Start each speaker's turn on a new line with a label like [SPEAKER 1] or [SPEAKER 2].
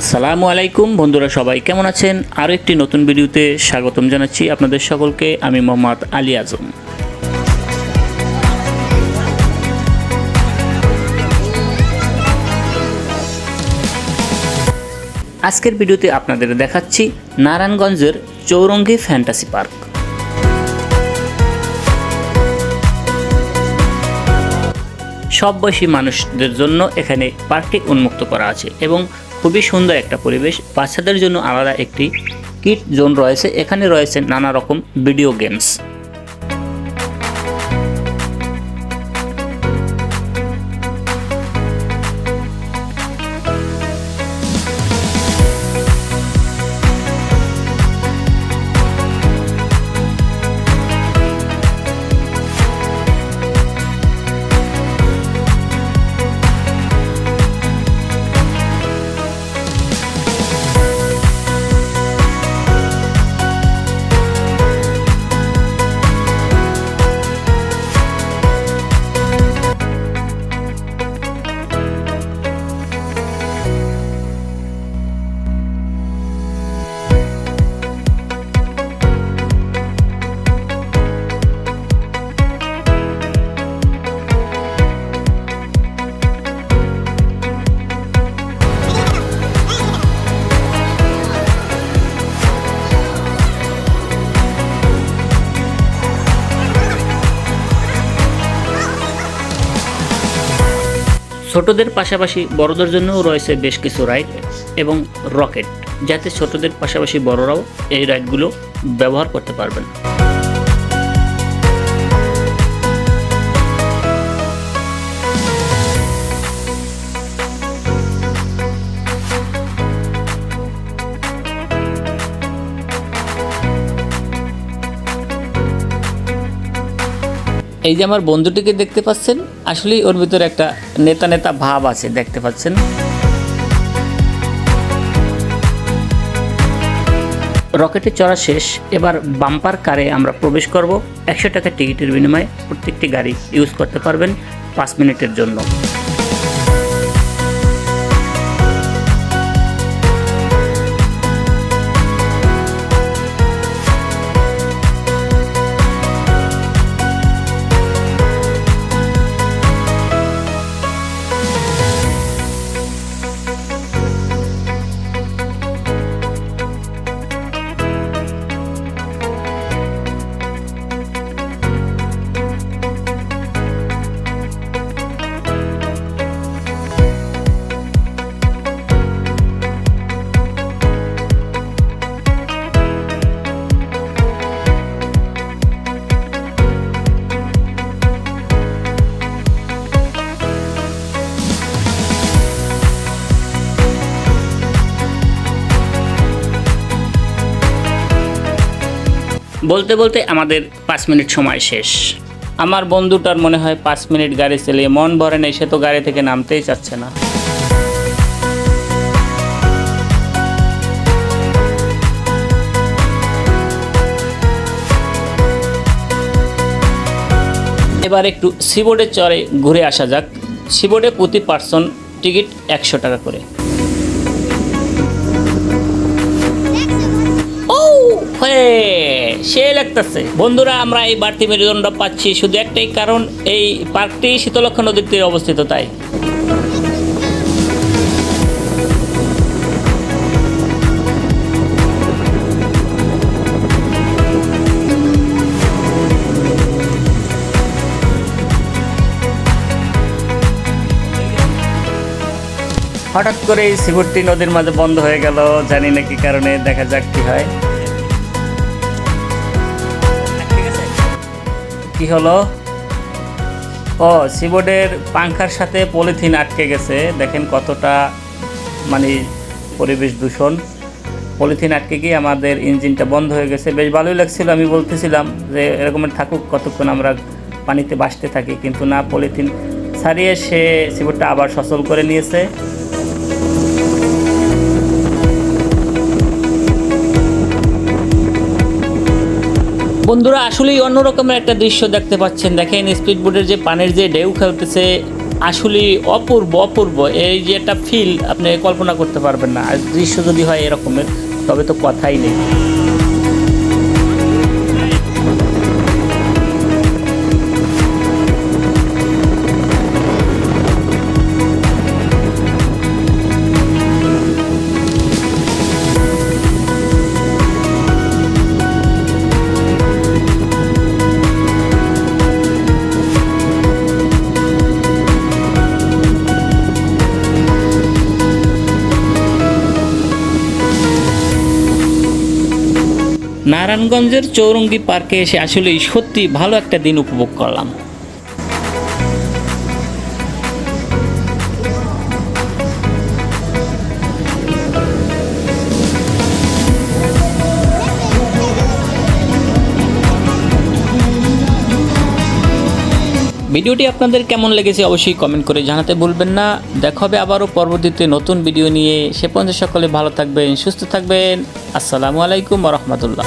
[SPEAKER 1] আসসালামু আলাইকুম, বন্ধুরা সবাই কেমন আছেন? আরও একটি নতুন ভিডিওতে স্বাগতম জানাচ্ছি আপনাদের সকলকে। আমি মোহাম্মদ আলী আজম। আজকের ভিডিওতে আপনাদের দেখাচ্ছি নারায়ণগঞ্জের চৌরঙ্গি ফ্যান্টাসি পার্ক। সব বয়সী মানুষদের জন্য এখানে পার্কটি উন্মুক্ত করা আছে এবং খুবই সুন্দর একটা পরিবেশ। বাচ্চাদের জন্য আলাদা একটি কিট জোন রয়েছে। এখানে রয়েছে নানা রকম ভিডিও গেমস। ছোটদের পাশাপাশি বড়দের জন্যও রয়েছে বেশ কিছু রাইড এবং রকেট যাতে ছোটদের পাশাপাশি বড়রাও এই রাইডগুলো ব্যবহার করতে পারবেন। এই যে আমার বন্ধুটিকে দেখতে পাচ্ছেন, আসলেই ওর ভিতরে একটা নেতা নেতা ভাব আছে, দেখতে পাচ্ছেন। রকেটে চড়া শেষ, এবার বাম্পার কারে আমরা প্রবেশ করব। একশো টাকা টিকিটের বিনিময়ে প্রত্যেকটি গাড়ি ইউজ করতে পারবেন পাঁচ মিনিটের জন্য। বলতে বলতে আমাদের পাঁচ মিনিট সময় শেষ। আমার বন্ধুটার মনে হয় পাঁচ মিনিট গাড়ি চালিয়ে মন ভরে নেই, সে তো গাড়ি থেকে নামতেই চাচ্ছে না। এবার একটু সিবোর্ডে চড়ে ঘুরে আসা যাক। সিবোর্ডে প্রতি পার্সন টিকিট একশো টাকা করে। লাগতেছে। বন্ধুরা, আমরা এই বাড়তি মেরুদণ্ড পাচ্ছি শুধু একটাই কারণ, এই পার্কটি শীতলক্ষ্যা নদীর তীরে অবস্থিত তাই। হঠাৎ করে এই সিবুরটি নদীর মাঝে বন্ধ হয়ে গেল, জানি না কি কারণে, দেখা যাক কি হয়। কি হলো? ও, সিবোর্ডের পাংখার সাথে পলিথিন আটকে গেছে। দেখেন কতটা মানে পরিবেশ দূষণ। পলিথিন আটকে গিয়ে আমাদের ইঞ্জিনটা বন্ধ হয়ে গেছে। বেশ ভালোই লাগছিল, আমি বলতেছিলাম যে এরকমের থাকুক, কতক্ষণ আমরা পানিতে বাসতে থাকি। কিন্তু না, পলিথিন ছাড়িয়ে সে সিবোর্ডটা আবার সচল করে নিয়েছে। বন্ধুরা, আসলেই অন্যরকমের একটা দৃশ্য দেখতে পাচ্ছেন। দেখেন স্পিড বোটের যে পানের যে ঢেউ খেলতেছে আসলে অপূর্ব অপূর্ব। এই যে একটা ফিল আপনি কল্পনা করতে পারবেন না। আর দৃশ্য যদি হয় এরকমের, তবে তো কথাই নেই। নারায়ণগঞ্জের চৌরঙ্গি পার্কে এসে আসলেই সত্যি ভালো একটা দিন উপভোগ করলাম। ভিডিওটি আপনাদের কেমন লেগেছে অবশ্যই কমেন্ট করে জানাতে ভুলবেন না। দেখা হবে আবারও পরবর্তীতে নতুন ভিডিও নিয়ে। সে পর্যন্ত সকলে ভালো থাকবেন, সুস্থ থাকবেন। আসসালামু আলাইকুম রহমতুল্লাহ।